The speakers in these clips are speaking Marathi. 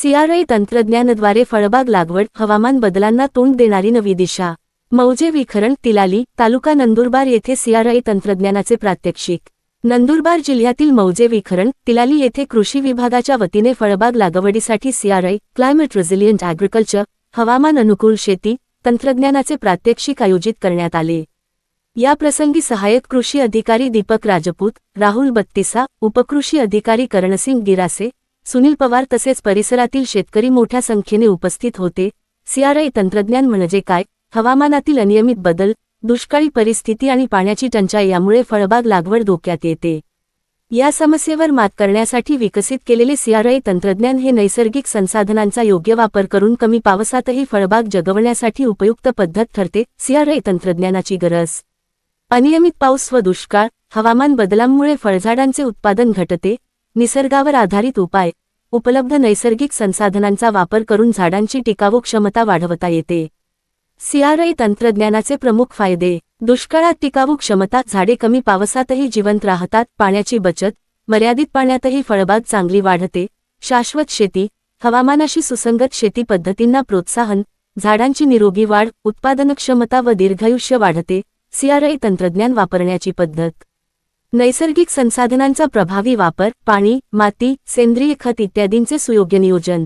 सीआरआय तंत्रज्ञानाद्वारे फळबाग लागवड हवामान बदलांना तोंड देणारी नवी दिशा. मौजे विखरण तिलाली तालुका नंदुरबार येथे सीआरआय तंत्रज्ञानाचे प्रात्यक्षिक. नंदुरबार जिल्ह्यातील मौजे विखरण तिलाली येथे कृषी विभागाच्या वतीने फळबाग लागवडीसाठी सीआरआय क्लायमेट रेझिलियंट ॲग्रिकल्चर हवामान अनुकूल शेती तंत्रज्ञानाचे प्रात्यक्षिक आयोजित करण्यात आले. या प्रसंगी सहाय्यक कृषी अधिकारी दीपक राजपूत राहुल बत्तिसा उपकृषी अधिकारी करणसिंग गिरासे सुनील पवार तसेच परिसरातील शेतकरी मोठ्या संख्येने उपस्थित होते. सीआरआय तंत्रज्ञान म्हणजे काय? हवामानातील अनियमित बदल दुष्काळी परिस्थिती आणि पाण्याची टंचाई यामुळे फळबाग लागवड धोक्यात येते. या समस्येवर मात करण्यासाठी विकसित केलेले सीआरआय तंत्रज्ञान हे नैसर्गिक संसाधनांचा योग्य वापर करून कमी पावसातही फळबाग जगवण्यासाठी उपयुक्त पद्धत ठरते सीआरआय तंत्रज्ञानाची गरज. अनियमित पाऊस व दुष्काळ हवामान बदलांमुळे फळझाडांचे उत्पादन घटते निसर्गावर आधारित उपाय. उपलब्ध नैसर्गिक संसाधनांचा वापर करून झाडांची टिकाऊ क्षमता वाढवता येते. सीआरआय तंत्रज्ञानाचे प्रमुख फायदे. दुष्काळात टिकाऊ क्षमता झाडे कमी पावसातही जिवंत राहतात पाण्याची बचत मर्यादित पाण्यातही फळबाग चांगली वाढते शाश्वत शेती हवामानाशी सुसंगत शेती पद्धतींना प्रोत्साहन झाडांची निरोगी वाढ उत्पादनक्षमता व दीर्घायुष्य वाढते सीआरआय तंत्रज्ञान वापरण्याची पद्धत. नैसर्गिक संसाधनांचा प्रभावी वापर पाणी माती सेंद्रिय खत इत्यादींचे सुयोग्य नियोजन.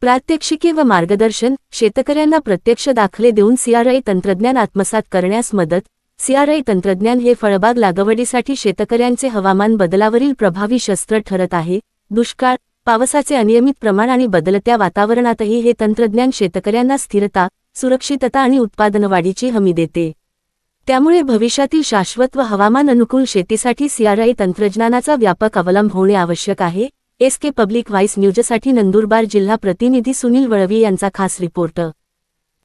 प्रात्यक्षिके व मार्गदर्शन शेतकऱ्यांना प्रत्यक्ष दाखले देऊन सीआरआय तंत्रज्ञान आत्मसात करण्यास मदत. सीआरआय तंत्रज्ञान हे फळबाग लागवडीसाठी शेतकऱ्यांचे हवामान बदलावरील प्रभावी शस्त्र ठरत आहे. दुष्काळ पावसाचे अनियमित प्रमाण आणि बदलत्या वातावरणातही हे तंत्रज्ञान शेतकऱ्यांना स्थिरता सुरक्षितता आणि उत्पादनवाढीची हमी देते. त्यामुळे भविष्यातील शाश्वत व हवामान अनुकूल शेतीसाठी सीआरआय तंत्रज्ञानाचा व्यापक अवलंब होणे आवश्यक आहे. एस के पब्लिक व्हाईस न्यूजसाठी नंदुरबार जिल्हा प्रतिनिधी सुनील वळवी यांचा खास रिपोर्ट.